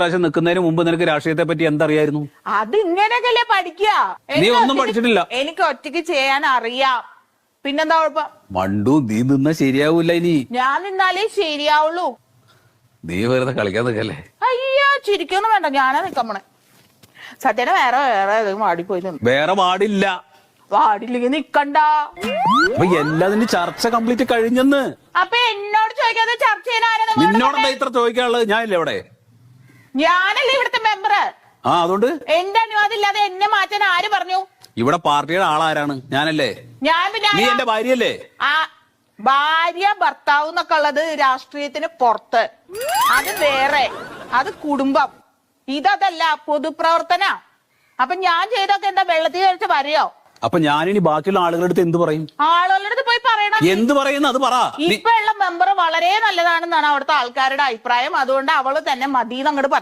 പ്രാവശ്യം നിൽക്കുന്നതിന് മുമ്പ് നിനക്ക് രാഷ്ട്രീയത്തെ പറ്റി എന്തറിയായിരുന്നു? അത് ഇങ്ങനെയൊക്കെ പഠിക്കുക. നീ എനിക്ക് ഒന്നും ഒറ്റയ്ക്ക് പഠിച്ചിട്ടില്ല. എനിക്ക് ഒറ്റയ്ക്ക് ചെയ്യാൻ അറിയാം. പിന്നെന്താ കുഴപ്പം? മണ്ടു നീ നിന്ന ശരിയാവൂല ഇനി. ഞാൻ നിന്നാലേ ശരിയാവുള്ളൂ. നീ വെറുതെ കളിക്കാൻ നിൽക്കല്ലേ? അയ്യോ ചിരിക്കൊന്നും വേണ്ട. ഞാനാ നിക്കമ്മണേ സത്യനെ വേറെ വേറെ ഏതെങ്കിലും വാടിപ്പോയി നിന്ന് വേറെ പാടില്ല വാടില്ലെങ്കിൽ നിക്കണ്ട. അപ്പൊ എല്ലാതിന്റെ ചർച്ച കംപ്ലീറ്റ് കഴിഞ്ഞെന്ന്. അപ്പൊ എന്നോട് ചോദിക്കാതെ ചർച്ച ചെയ്യാൻ ആരാ നിങ്ങളോട് നിന്നോടെന്താ? ഇത്ര ചോദിക്കാനുള്ളത്? ഞാനില്ലേ അവിടെ? ഞാനല്ലേ ഇവിടുത്തെ മെമ്പർ ആ അതുകൊണ്ട്? എന്റെ അനുവാദം ഇല്ലാതെ എന്നെ മാറ്റാൻ ആര് പറഞ്ഞു? ഇവിടെ പാർട്ടിയുടെ ആളാരാണ്? ഞാനല്ലേ? ഞാൻ പിന്നെ നീ? എന്റെ ഭാര്യയല്ലേ? ആ ഭാര്യ ഭർത്താവ് എന്നൊക്കെ ഉള്ളത് രാഷ്ട്രീയത്തിന് പുറത്ത്. അത് വേറെ. അത് കുടുംബം. ഇതല്ല പൊതുപ്രവർത്തന. അപ്പൊ ഞാൻ ചെയ്തൊക്കെ എന്താ? വെള്ളത്തിൽ കഴിച്ച് വരെയോ? അപ്പൊ ഞാനിനി ബാക്കിയുള്ള ആളുകളുടെ അടുത്ത് എന്ത് പറയും? ആളുകളുടെ അടുത്ത് പോയി പറയണം. എന്ത് പറയുന്നു അത് പറ. ഇപ്പൊ ഉള്ള മെമ്പർ വളരെ നല്ലതാണെന്നാണ് അവിടുത്തെ ആൾക്കാരുടെ അഭിപ്രായം. അതുകൊണ്ട് അവൾ തന്നെ മതി അങ്ങോട്ട് പറയും.